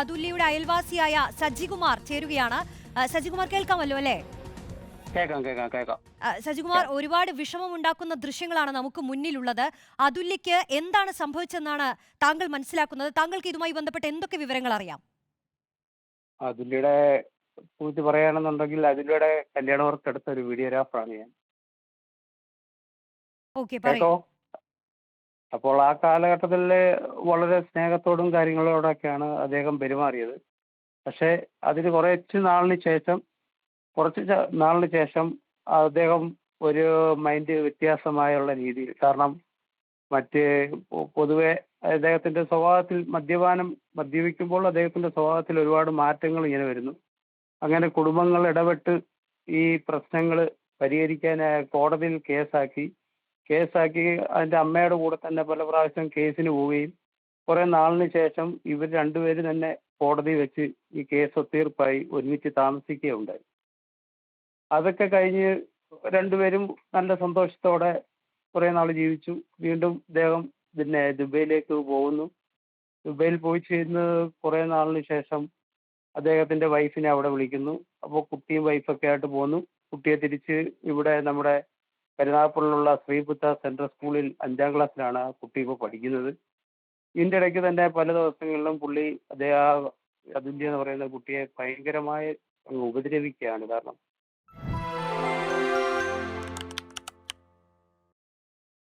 അതുല്യയുടെ അയൽവാസിയായ സജികുമാർ ചേരുകയാണ്. സജികുമാർ കേൾക്കാമല്ലോ അല്ലേ? കേൾക്കാം കേൾക്കാം കേൾക്കാം. സജികുമാർ ഒരുപാട് വിഷമം ഉണ്ടാക്കുന്ന ദൃശ്യങ്ങളാണ് നമുക്ക് മുന്നിലുള്ളത്. അതുല്യക്ക് എന്താണ് സംഭവിച്ചതെന്നാണ് താങ്കൾ മനസ്സിലാക്കുന്നത്. താങ്കൾക്ക് ഇതുമായി ബന്ധപ്പെട്ട് എന്തൊക്കെ വിവരങ്ങൾ അറിയാം? അതുല്യയുടെ കുറിച്ച് പറയുകയാണെന്നുണ്ടെങ്കിൽ അതുല്യയുടെ കല്യാണ വർക്ക് എടുത്ത ഒരു വീഡിയോഗ്രാഫറാണ് ഞാൻ. ഓക്കെ പറയൂ. അപ്പോൾ ആ കാലഘട്ടത്തിൽ വളരെ സ്നേഹത്തോടും കാര്യങ്ങളോടൊക്കെയാണ് അദ്ദേഹം പെരുമാറിയത്. പക്ഷേ അതിന് കുറച്ച് നാളിന് ശേഷം കുറച്ച് നാളിന് ശേഷം അദ്ദേഹം ഒരു മൈൻഡ് വ്യത്യാസമായുള്ള രീതിയിൽ കാരണം മറ്റ് പൊതുവേ അദ്ദേഹത്തിന്റെ സ്വഭാവത്തിൽ മദ്യപാനം മദ്യപിക്കുമ്പോൾ അദ്ദേഹത്തിന്റെ സ്വഭാവത്തിൽ ഒരുപാട് മാറ്റങ്ങൾ ഇങ്ങനെ വരുന്നു. അങ്ങനെ കുടുംബങ്ങൾ ഇടപെട്ട് ഈ പ്രശ്നങ്ങൾ പരിഹരിക്കാനായി കോടതിയിൽ കേസാക്കി. കേസാക്കി അതിന്റെ അമ്മയുടെ കൂടെ തന്നെ പല പ്രാവശ്യം കേസിന് പോവുകയും കുറെ നാളിന് ശേഷം ഇവർ പേര് തന്നെ കോടതി വെച്ച് ഈ കേസ് ഒത്തീർപ്പായി ഒരുമിച്ച് താമസിക്കുകയുണ്ടായി. അതൊക്കെ കഴിഞ്ഞ് രണ്ടുപേരും നല്ല സന്തോഷത്തോടെ കുറെ നാൾ ജീവിച്ചു. വീണ്ടും ഇദ്ദേഹം പിന്നെ ദുബൈയിലേക്ക് പോകുന്നു. ദുബൈയിൽ പോയി ചേരുന്ന കുറെ നാളിന് ശേഷം അദ്ദേഹത്തിന്റെ വൈഫിനെ അവിടെ വിളിക്കുന്നു. അപ്പോൾ കുട്ടിയും വൈഫൊക്കെ ആയിട്ട് പോന്നു. കുട്ടിയെ തിരിച്ച് ഇവിടെ നമ്മുടെ കരുനാഗപ്പള്ളിലുള്ള ശ്രീബുദ്ധ സെൻട്രൽ സ്കൂളിൽ അഞ്ചാം ക്ലാസ്സിലാണ് കുട്ടി ഇപ്പോൾ പഠിക്കുന്നത്. ഇതിന്റെ ഇടയ്ക്ക് തന്നെ പല ദിവസങ്ങളിലും പുള്ളി അദ്ദേഹം അതുല്യ എന്ന് പറയുന്ന കുട്ടിയെ ഭയങ്കരമായി ഉപദ്രവിക്കുകയാണ്. കാരണം